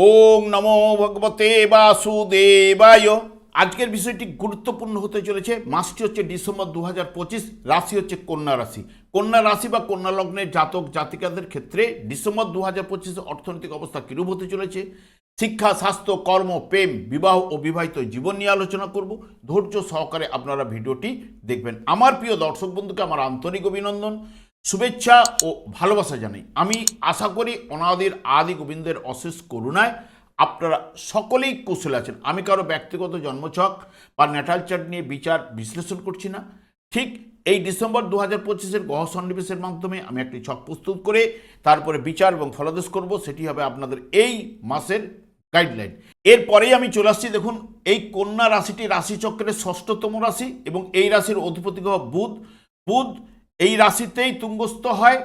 ওম নমো ভগবতে বাসুদেবায়। আজকের বিষয়টি গুরুত্বপূর্ণ হতে চলেছে। মাসটি হচ্ছে ডিসেম্বর দু হাজার পঁচিশ, রাশি হচ্ছে কন্যা রাশি। কন্যা রাশি বা কন্যা লগ্নের জাতক, জাতিকাদের ক্ষেত্রে ডিসেম্বর দু হাজার অর্থনৈতিক অবস্থা কিরূপ হতে চলেছে? শিক্ষা, স্বাস্থ্য, কর্ম, প্রেম, বিবাহ ও বিবাহিত জীবন নিয়ে আলোচনা করব। ধৈর্য সহকারে আপনারা ভিডিওটি দেখবেন। আমার প্রিয় দর্শক বন্ধুকে আমার আন্তরিক অভিনন্দন। শুভেচ্ছা ও ভালোবাসা জানাই। আমি আশা করি অনাদির আদি গোবিন্দের অশেষ করুণায় আপনারা সকলেই কুশল আছেন। আমি কারও ব্যক্তিগত জন্মছক বা ন্যাটাল চার্ট নিয়ে বিচার বিশ্লেষণ করছি না। ঠিক এই ডিসেম্বর দু হাজার পঁচিশের গহ সন্নিবেশের মাধ্যমে আমি একটি ছক প্রস্তুত করে তারপরে বিচার এবং ফলাদেশ করব। সেটি হবে আপনাদের এই মাসের গাইডলাইন। এরপরেই আমি চলে আসছি, দেখুন, এই কন্যা রাশিটি রাশিচক্রের ষষ্ঠতম রাশি এবং এই রাশির অধিপতি গ্রহ বুধ। বুধ এই রাশিতেই তুঙ্গস্থ হয়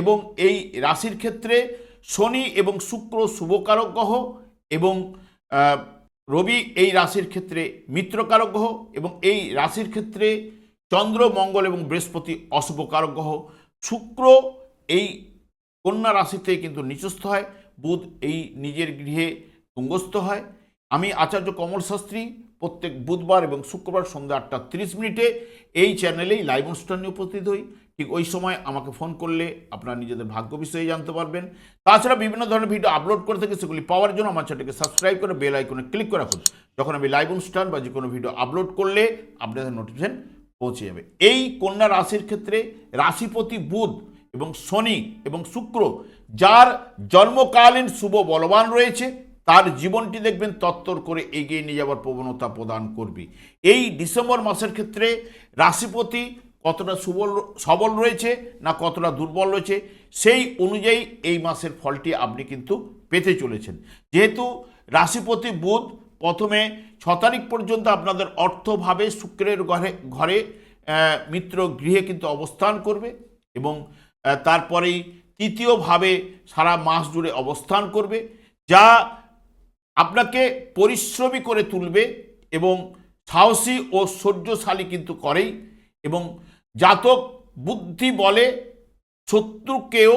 এবং এই রাশির ক্ষেত্রে শনি এবং শুক্র শুভকারক গ্রহ এবং রবি এই রাশির ক্ষেত্রে মিত্রকারক গ্রহ এবং এই রাশির ক্ষেত্রে চন্দ্র, মঙ্গল এবং বৃহস্পতি অশুভকারক গ্রহ। শুক্র এই কন্যা রাশিতে কিন্তু নিচস্থ হয়, বুধ এই নিজের গৃহে তুঙ্গস্থ হয়। আমি আচার্য কমল শাস্ত্রী প্রত্যেক বুধবার এবং শুক্রবার সন্ধ্যা আটটা তিরিশ মিনিটে এই চ্যানেলেই লাইভ অনুষ্ঠান উপস্থিত হই। ঠিক ওই সময় আমাকে ফোন করলে আপনারা নিজেদের ভাগ্য বিষয়ে জানতে পারবেন। তাছাড়া বিভিন্ন ধরনের ভিডিও আপলোড করে থাকি, সেগুলি পাওয়ার জন্য আমার চ্যানেলকে সাবস্ক্রাইব করে বেল আইকনে ক্লিক করে রাখুন। যখন আমি লাইভ অনুষ্ঠান বা যে কোনো ভিডিও আপলোড করলে আপনাদের নোটিফিকেশন পৌঁছে যাবে। এই কন্যা রাশির ক্ষেত্রে রাশিপতি বুধ এবং শনি এবং শুক্র, যার জন্মকালীন শুভ বলবান রয়েছে, তার জীবনটি দেখবেন তত্তর করে এগিয়ে নিয়ে যাওয়ার প্রবণতা প্রদান করবে। এই ডিসেম্বর মাসের ক্ষেত্রে রাশিপতি কতটা সুবল সবল রয়েছে না কতটা দুর্বল রয়েছে, সেই অনুযায়ী এই মাসের ফলটি আপনি কিন্তু পেতে চলেছেন। যেহেতু রাশিপতি বুধ প্রথমে ছ তারিখ পর্যন্ত আপনাদের অর্থভাবে শুক্রের ঘরে ঘরে মিত্র গৃহে কিন্তু অবস্থান করবে এবং তারপরেই তৃতীয়ভাবে সারা মাস জুড়ে অবস্থান করবে, যা আপনাকে পরিশ্রমী করে তুলবে এবং সাহসী ও সহ্যশালী কিন্তু করেই এবং জাতক বুদ্ধি বলে শত্রুকেও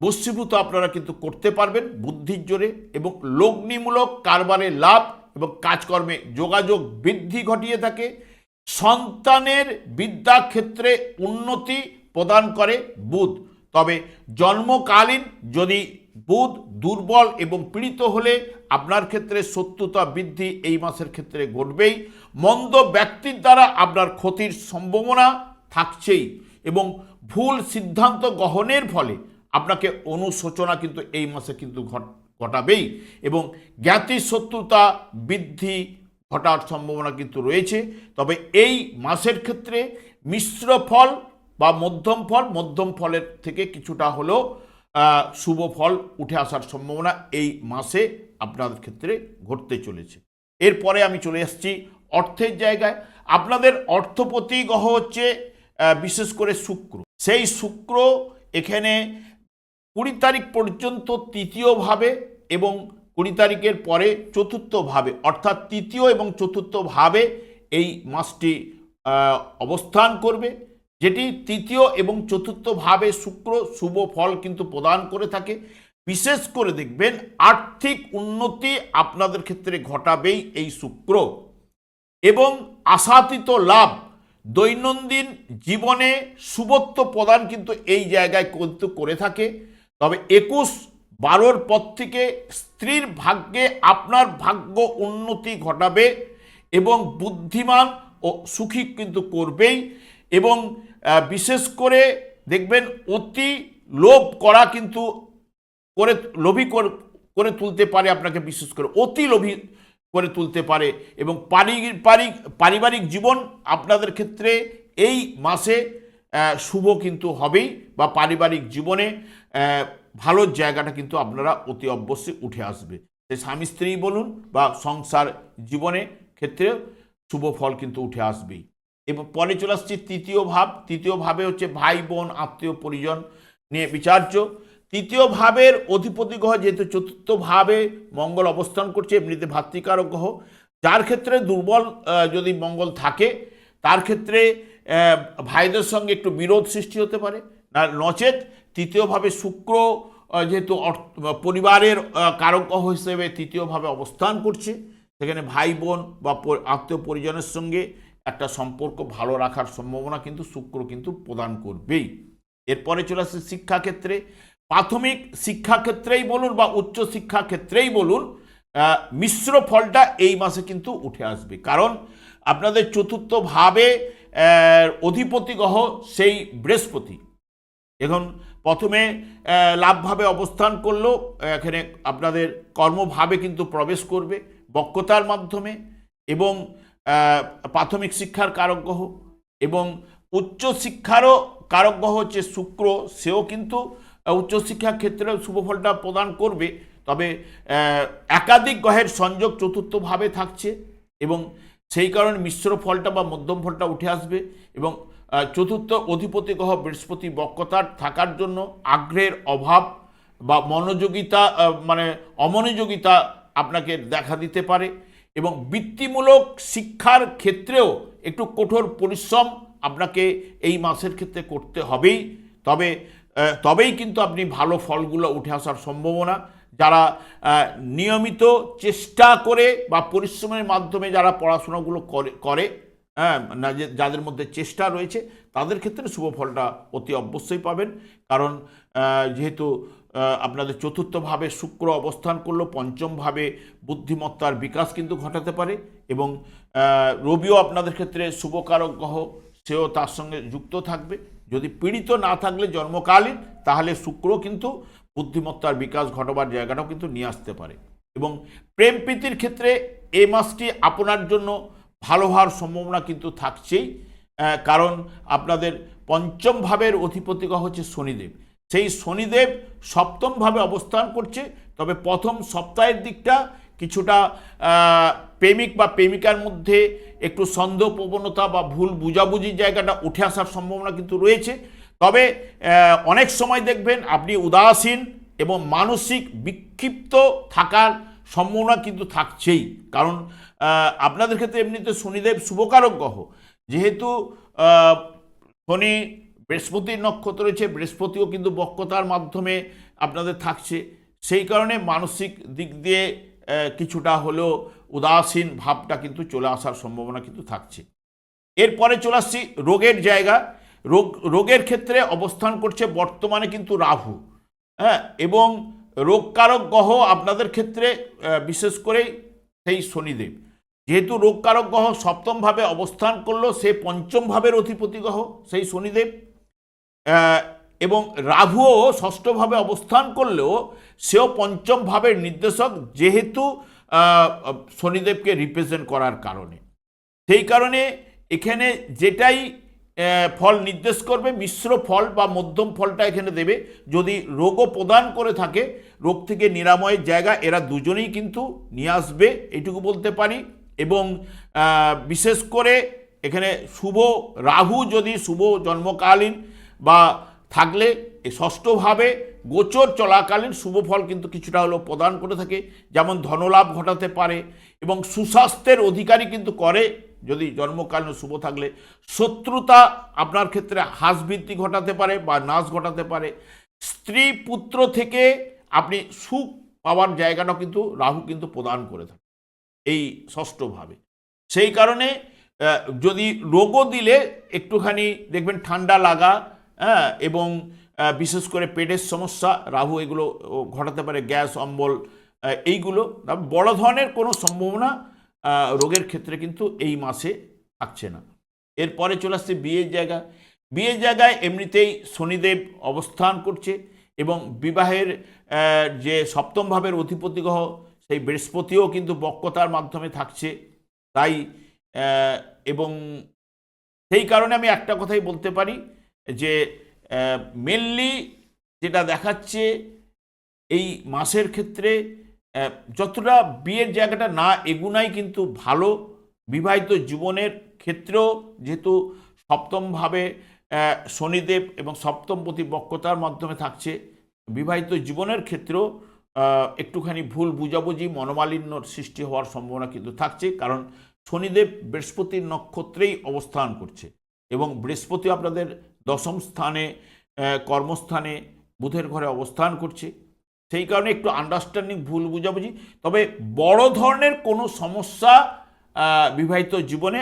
বস্মীভূত আপনারা কিন্তু করতে পারবেন বুদ্ধির জোরে এবং লগ্নিমূলক কারবারে লাভ এবং কাজকর্মে যোগাযোগ বৃদ্ধি ঘটিয়ে থাকে। সন্তানের বিদ্যাক্ষেত্রে উন্নতি প্রদান করে বুধ। তবে জন্মকালীন যদি বুধ দুর্বল এবং পীড়িত হলে আপনার ক্ষেত্রে শত্রুতা বৃদ্ধি এই মাসের ক্ষেত্রে ঘটবেই। মন্দ ব্যক্তির দ্বারা আপনার ক্ষতির সম্ভাবনা থাকছেই এবং ভুল সিদ্ধান্ত গ্রহণের ফলে আপনাকে অনুশোচনা কিন্তু এই মাসে কিন্তু ঘট- ঘটাবেই এবং জ্ঞাতি শত্রুতা বৃদ্ধি ঘটার সম্ভাবনা কিন্তু রয়েছে। তবে এই মাসের ক্ষেত্রে মিশ্র ফল বা মধ্যম ফল, মধ্যম ফলের থেকে কিছুটা হলেও শুভ ফল উঠে আসার সম্ভাবনা এই মাসে আপনাদের ক্ষেত্রে ঘটতে চলেছে। এরপরে আমি চলে আসছি অর্থের জায়গায়। আপনাদের অর্থপতি গ্রহ হচ্ছে বিশেষ করে শুক্র। সেই শুক্র এখানে কুড়ি তারিখ পর্যন্ত তৃতীয়ভাবে এবং কুড়ি তারিখের পরে চতুর্থভাবে, অর্থাৎ তৃতীয় এবং চতুর্থভাবে এই মাসটি অবস্থান করবে। যেটি তৃতীয় এবং চতুর্থভাবে শুক্র শুভ ফল কিন্তু প্রদান করে থাকে। বিশেষ করে দেখবেন, আর্থিক উন্নতি আপনাদের ক্ষেত্রে ঘটাবেই এই শুক্র। এবং আশাতীত লাভ দৈনন্দিন জীবনে শুভত্ব প্রদান কিন্তু এই জায়গায় কিন্তু করে থাকে। তবে একুশ বারোর পর থেকে স্ত্রীর ভাগ্যে আপনার ভাগ্য উন্নতি ঘটাবে এবং বুদ্ধিমান ও সুখী কিন্তু করবেই এবং বিশেষ করে দেখবেন অতি লোভ করা কিন্তু করে, লোভী কর- করে তুলতে পারে আপনাকে বিশেষ করে। অতি লোভী করে তুলতে পারে এবং পারিবারিক পারিবারিক জীবন আপনাদের ক্ষেত্রে এই মাসে শুভ কিন্তু হবেই বা পারিবারিক জীবনে ভালো জায়গাটা কিন্তু আপনারা অতি অবশ্যই উঠে আসবে। স্বামী স্ত্রী বলুন বা সংসার জীবনে ক্ষেত্রে শুভ ফল কিন্তু উঠে আসবেই। এবং পরে চলে আসছি তৃতীয় ভাব। তৃতীয় ভাবে হচ্ছে ভাই, বোন, আত্মীয়, পরিজন নিয়ে বিচার্য। তৃতীয় ভাবের অধিপতি গ্রহ যেহেতু চতুর্থ ভাবে মঙ্গল অবস্থান করছে, এমনিতে ভাতৃকারক গ্রহ, যার ক্ষেত্রে দুর্বল যদি মঙ্গল থাকে, তার ক্ষেত্রে ভাইদের সঙ্গে একটু বিরোধ সৃষ্টি হতে পারে। না, নচেত তৃতীয়ভাবে শুক্র যেহেতু পরিবারের কারক হিসেবে তৃতীয়ভাবে অবস্থান করছে, সেখানে ভাই বোন বা আত্মীয় পরিজনের সঙ্গে একটা সম্পর্ক ভালো রাখার সম্ভাবনা কিন্তু শুক্র কিন্তু প্রদান করবেই। এরপরে চলে আসছে শিক্ষাক্ষেত্রে প্রাথমিক শিক্ষাক্ষেত্রেই বলুন বা উচ্চ শিক্ষা ক্ষেত্রেই বলুন মিশ্র ফলটা এই মাসে কিন্তু উঠে আসবে। কারণ আপনাদের চতুর্থ ভাবে অধিপতি গ্রহ সেই বৃহস্পতি। এখন প্রথমে লাভভাবে অবস্থান করলেও এখানে আপনাদের কর্মভাবে কিন্তু প্রবেশ করবে বক্রতার মাধ্যমে এবং প্রাথমিক শিক্ষার কারক গ্রহ এবং উচ্চশিক্ষারও কারক গ্রহ হচ্ছে শুক্র, সেও কিন্তু আহ, উচ্চশিক্ষার ক্ষেত্রে শুভফলটা প্রদান করবে। তবে একাধিক গ্রহের সংযোগ চতুর্থভাবে থাকছে এবং সেই কারণে মিশ্র ফলটা বা মধ্যম ফলটা উঠে আসবে এবং চতুর্থ অধিপতি গ্রহ বৃহস্পতি বক্রতার থাকার জন্য আগ্রহের অভাব বা মনোযোগিতা মানে অমনোযোগিতা আপনাকে দেখা দিতে পারে এবং বৃত্তিমূলক শিক্ষার ক্ষেত্রেও একটু কঠোর পরিশ্রম আপনাকে এই মাসের ক্ষেত্রে করতে হবেই। তবে তবেই কিন্তু আপনি ভালো ফলগুলো উঠে আসার সম্ভাবনা। যারা নিয়মিত চেষ্টা করে বা পরিশ্রমের মাধ্যমে যারা পড়াশোনাগুলো করে করে হ্যাঁ যাদের মধ্যে চেষ্টা রয়েছে, তাদের ক্ষেত্রে শুভ ফলটা অতি অবশ্যই পাবেন। কারণ যেহেতু আপনাদের চতুর্থভাবে শুক্র অবস্থান করল, পঞ্চমভাবে বুদ্ধিমত্তার বিকাশ কিন্তু ঘটাতে পারে এবং রবিও আপনাদের ক্ষেত্রে শুভকারক গ্রহ, সেও তার সঙ্গে যুক্ত থাকবে। যদি পীড়িত না থাকলে জন্মকালীন, তাহলে শুক্র কিন্তু বুদ্ধিমত্তার বিকাশ ঘটবার জায়গাটাও কিন্তু নিয়ে আসতে পারে। এবং প্রেম প্রীতির ক্ষেত্রে এই মাসটি আপনার জন্য ভালো হওয়ার সম্ভাবনা কিন্তু থাকছেই। কারণ আপনাদের পঞ্চম ভাবের অধিপতি গ্রহ হচ্ছে শনিদেব। সেই শনিদেব সপ্তমভাবে অবস্থান করছে, তবে প্রথম সপ্তাহের দিকটা কিছুটা প্রেমিক বা প্রেমিকার মধ্যে একটু সন্দেহ প্রবণতা বা ভুল বুঝাবুঝির জায়গাটা উঠে আসার সম্ভাবনা কিন্তু রয়েছে। তবে অনেক সময় দেখবেন আপনি উদাসীন এবং মানসিক বিক্ষিপ্ত থাকার সম্ভাবনা কিন্তু থাকছেই। কারণ আপনাদের ক্ষেত্রে এমনিতে শনিদেব শুভকারক গ্রহ। যেহেতু শনি বৃহস্পতির নক্ষত্র রয়েছে, বৃহস্পতিও কিন্তু বক্রতার মাধ্যমে আপনাদের থাকছে। সেই কারণে মানসিক দিক দিয়ে কিছুটা হলেও উদাসীন ভাবটা কিন্তু চলে আসার সম্ভাবনা কিন্তু থাকছে। এরপরে চলে আসছি রোগের জায়গা। রোগ, রোগের ক্ষেত্রে অবস্থান করছে বর্তমানে কিন্তু রাহু হ্যাঁ? এবং রোগকারক গ্রহ আপনাদের ক্ষেত্রে বিশেষ করে সেই শনিদেব। যেহেতু রোগকারক গ্রহ সপ্তমভাবে অবস্থান করল, সে পঞ্চম ভাবের অধিপতি গ্রহ, সেই শনিদেব। এবং রাহুও ষষ্ঠভাবে অবস্থান করলেও সেও পঞ্চম ভাবের নির্দেশক যেহেতু শনিদেবকে রিপ্রেজেন্ট করার কারণে। সেই কারণে এখানে যেটাই ফল নির্দেশ করবে, মিশ্র ফল বা মধ্যম ফলটা এখানে দেবে। যদি রোগও প্রদান করে থাকে, রোগ থেকে নিরাময়ের জায়গা এরা দুজনেই কিন্তু নিয়ে আসবে এইটুকু বলতে পারি। এবং বিশেষ করে এখানে শুভ রাহু যদি শুভ জন্মকালীন বা থাকলে এই ষষ্ঠভাবে গোচর চলাকালীন শুভ ফল কিন্তু কিছুটা হলেও প্রদান করে থাকে। যেমন ধনলাভ ঘটাতে পারে এবং সুস্বাস্থ্যের অধিকারী কিন্তু করে। যদি জন্মকালীন শুভ থাকলে শত্রুতা আপনার ক্ষেত্রে হ্রাস বৃদ্ধি ঘটাতে পারে বা নাশ ঘটাতে পারে। স্ত্রী পুত্র থেকে আপনি সুখ পাওয়ার জায়গাটাও কিন্তু রাহু কিন্তু প্রদান করে থাকে এই ষষ্ঠভাবে। সেই কারণে যদি রোগও দিলে একটুখানি দেখবেন ঠান্ডা লাগা হ্যাঁ এবং বিশেষ করে পেটের সমস্যা, রাহু এগুলো ঘটাতে পারে, গ্যাস, অম্বল এইগুলো। বড় ধরনের কোনো সম্ভাবনা রোগের ক্ষেত্রে কিন্তু এই মাসে থাকছে না। এরপরে চলে আসছে বিয়ের জায়গা। বিয়ের জায়গায় এমনিতেই শনিদেব অবস্থান করছে এবং বিবাহের যে সপ্তম ভাবের অধিপতি গ্রহ, সেই বৃহস্পতিও কিন্তু বক্রতার মাধ্যমে থাকছে। তাই এবং সেই কারণে আমি একটা কথাই বলতে পারি যে মেনলি যেটা দেখাচ্ছে এই মাসের ক্ষেত্রে যতটা বিয়ের জায়গাটা না এগুনাই কিন্তু ভালো বিবাহিত জীবনের ক্ষেত্রেও যেহেতু সপ্তমভাবে শনিদেব এবং সপ্তমপতি বক্রতার মাধ্যমে থাকছে, বিবাহিত জীবনের ক্ষেত্রেও একটুখানি ভুল বুঝাবুঝি মনোমালিন্যর সৃষ্টি হওয়ার সম্ভাবনা কিন্তু থাকছে, কারণ শনিদেব বৃহস্পতির নক্ষত্রেই অবস্থান করছে এবং বৃহস্পতি আপনাদের দশম স্থানে কর্মস্থানে বুধের ঘরে অবস্থান করছে। সেই কারণে একটু আন্ডারস্ট্যান্ডিং ভুল বুঝাবুঝি। তবে বড় ধরনের কোনো সমস্যা বিবাহিত জীবনে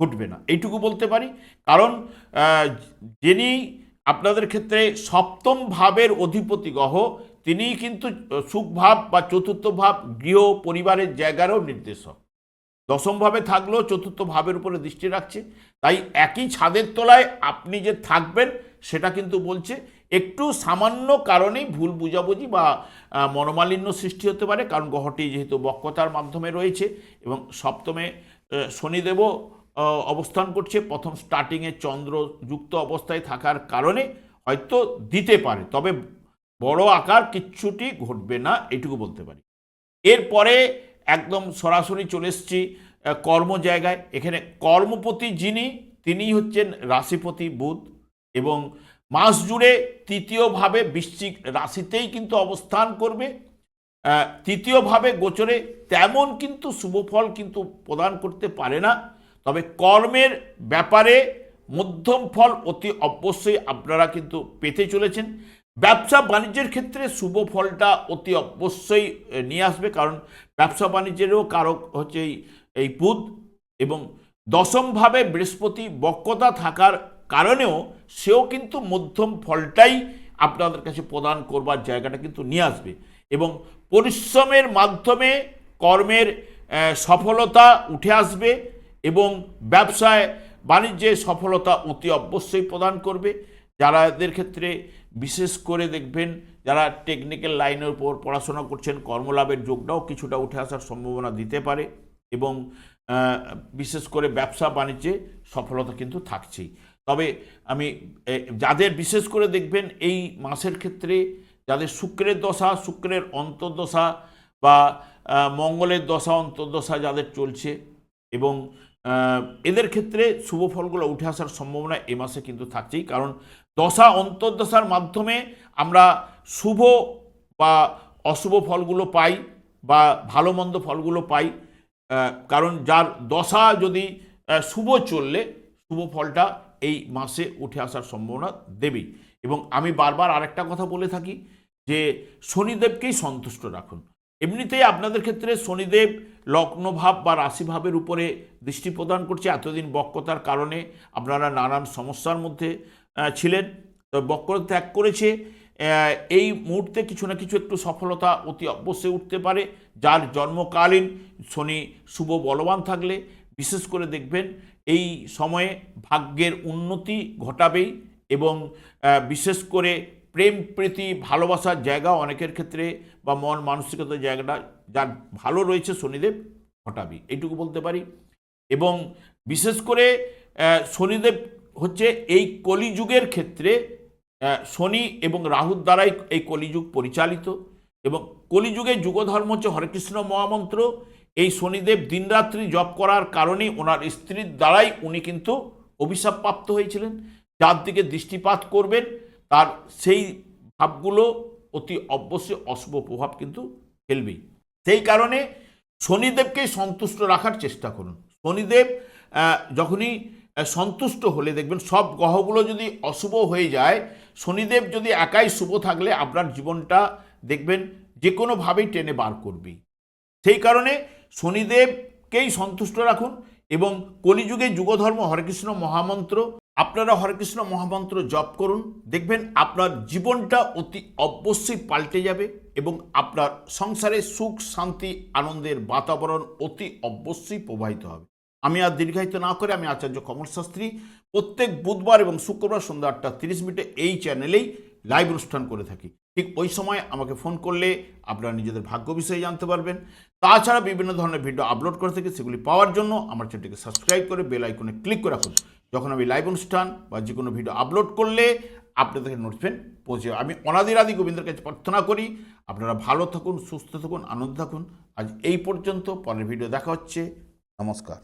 ঘটবে না। এইটুকু বলতে পারি। কারণ যিনি আপনাদের ক্ষেত্রে সপ্তম ভাবের অধিপতি গ্রহ তিনি কিন্তু সুখ ভাব বা চতুর্থ ভাব গৃহ পরিবারের জায়গারও নির্দেশক। দশমভাবে থাকলেও চতুর্থ ভাবের উপরে দৃষ্টি রাখছে। তাই একই ছাদের তলায় আপনি যে থাকবেন, সেটা কিন্তু বলছে, একটু সামান্য কারণেই ভুল বুঝাবুঝি বা মনোমালিন্য সৃষ্টি হতে পারে, কারণ গ্রহটি যেহেতু বক্রতার মাধ্যমে রয়েছে এবং সপ্তমে শনিদেবও অবস্থান করছে। প্রথম স্টার্টিংয়ে চন্দ্র যুক্ত অবস্থায় থাকার কারণে হয়তো দিতে পারে, তবে বড় আকার কিচ্ছুটি ঘটবে না, এটুকু বলতে পারি। এরপরে একদম সরাসরি চলে এসছি কর্ম জায়গায় এখানে কর্মপতি যিনি, তিনি হচ্ছেন রাশিপতি বুধ এবং মাস জুড়ে তৃতীয়ভাবে বৃশ্চিক রাশিতেই কিন্তু অবস্থান করবে। তৃতীয়ভাবে গোচরে তেমন কিন্তু শুভফল কিন্তু প্রদান করতে পারে না। তবে কর্মের ব্যাপারে মধ্যম ফল অতি অবশ্যই আপনারা কিন্তু পেতে চলেছেন। ব্যবসা বাণিজ্যের ক্ষেত্রে শুভ ফলটা অতি অবশ্যই নিয়ে আসবে। কারণ ব্যবসা বাণিজ্যেরও কারক হচ্ছে এই বুধ এবং দশমভাবে বৃহস্পতি বক্রতা থাকার কারণেও সেও কিন্তু মধ্যম ফলটাই আপনাদের কাছে প্রদান করবার জায়গাটা কিন্তু নিয়ে আসবে এবং পরিশ্রমের মাধ্যমে কর্মের সফলতা উঠে আসবে এবং ব্যবসায় বাণিজ্যে সফলতা অতি অবশ্যই প্রদান করবে। যারা এদের ক্ষেত্রে বিশেষ করে দেখবেন যারা টেকনিক্যাল লাইনের উপর পড়াশোনা করছেন, কর্মলাভের যোগটাও কিছুটা উঠে আসার সম্ভাবনা দিতে পারে এবং বিশেষ করে ব্যবসা বাণিজ্যে সফলতা কিন্তু থাকছেই। তবে আমি যাদের বিশেষ করে দেখবেন এই মাসের ক্ষেত্রে যাদের শুক্রের দশা, শুক্রের অন্তর্দশা বা মঙ্গলের দশা, অন্তর্দশা যাদের চলছে এবং এদের ক্ষেত্রে শুভ ফলগুলো উঠে আসার সম্ভাবনা এ মাসে কিন্তু থাকছেই। কারণ দশা অন্তর্দশার মাধ্যমে আমরা শুভ বা অশুভ ফলগুলো পাই বা ভালো মন্দ ফলগুলো পাই কারণ যার দশা যদি শুভ চললে শুভ ফলটা এই মাসে উঠে আসার সম্ভাবনা দেবেই। এবং আমি বারবার আরেকটা কথা বলে থাকি যে শনিদেবকেই সন্তুষ্ট রাখুন। এমনিতেই আপনাদের ক্ষেত্রে শনিদেব লগ্নভাব বা রাশিভাবের উপরে দৃষ্টি প্রদান করছে। এতদিন বক্রতার কারণে আপনারা নানান সমস্যার মধ্যে ছিলেন। তো ত্যাগ করেছে। এই মুহূর্তে কিছু না কিছু একটু সফলতা অতি অবশ্যই উঠতে পারে। যার জন্মকালীন শনি শুভ বলবান থাকলে বিশেষ করে দেখবেন এই সময়ে ভাগ্যের উন্নতি ঘটাবেই এবং বিশেষ করে প্রেম, প্রীতি, ভালোবাসার জায়গা অনেকের ক্ষেত্রে বা মন মানসিকতার জায়গাটা যার ভালো রয়েছে শনিদেব ঘটাবে এইটুকু বলতে পারি। এবং বিশেষ করে শনিদেব হচ্ছে এই কলিযুগের ক্ষেত্রে শনি এবং রাহুর দ্বারাই এই কলিযুগ পরিচালিত এবং কলিযুগে যুগধর্ম হচ্ছে হরেকৃষ্ণ মহামন্ত্র। এই শনিদেব দিনরাত্রি জপ করার কারণে ওনার স্ত্রীর দ্বারাই উনি কিন্তু অভিশাপ প্রাপ্ত হয়েছিলেন। যার দিকে দৃষ্টিপাত করবেন, তার সেই ভাবগুলো অতি অবশ্যই অশুভ প্রভাব কিন্তু ফেলবেই। সেই কারণে শনিদেবকে সন্তুষ্ট রাখার চেষ্টা করুন। শনিদেব যখনই সন্তুষ্ট হলে দেখবেন সব গ্রহগুলো যদি অশুভ হয়ে যায়, শনিদেব যদি একাই শুভ থাকলে আপনার জীবনটা দেখবেন যে কোনোভাবেই টেনে বার করবেই। সেই কারণে শনিদেবকেই সন্তুষ্ট রাখুন এবং কলিযুগে যুগধর্ম হরেকৃষ্ণ মহামন্ত্র, আপনারা হরেকৃষ্ণ মহামন্ত্র জপ করুন, দেখবেন আপনার জীবনটা অতি অবশ্যই পাল্টে যাবে এবং আপনার সংসারে সুখ, শান্তি, আনন্দের বাতাবরণ অতি অবশ্যই প্রবাহিত হবে। আমি আর দীর্ঘায়িত না করে আমি আচার্য কমল শাস্ত্রী প্রত্যেক বুধবার এবং শুক্রবার সন্ধ্যা আটটা তিরিশ মিনিটে এই চ্যানেলেই লাইভ অনুষ্ঠান করে থাকি। ঠিক ওই সময় আমাকে ফোন করলে আপনারা নিজেদের ভাগ্য বিষয়ে জানতে পারবেন। তাছাড়া বিভিন্ন ধরনের ভিডিও আপলোড করে থাকি, সেগুলি পাওয়ার জন্য আমার চ্যানেলটিকে সাবস্ক্রাইব করে বেল আইকনে ক্লিক করে রাখুন। যখন আমি লাইভ অনুষ্ঠান বা যে কোনো ভিডিও আপলোড করলে আপনাদেরকে নোটিফিকেশন পৌঁছে। আমি অনাদিরাদি গোবিন্দের কাছে প্রার্থনা করি, আপনারা ভালো থাকুন, সুস্থ থাকুন, আনন্দ থাকুন। আজ এই পর্যন্ত, পরের ভিডিও দেখা হচ্ছে। নমস্কার।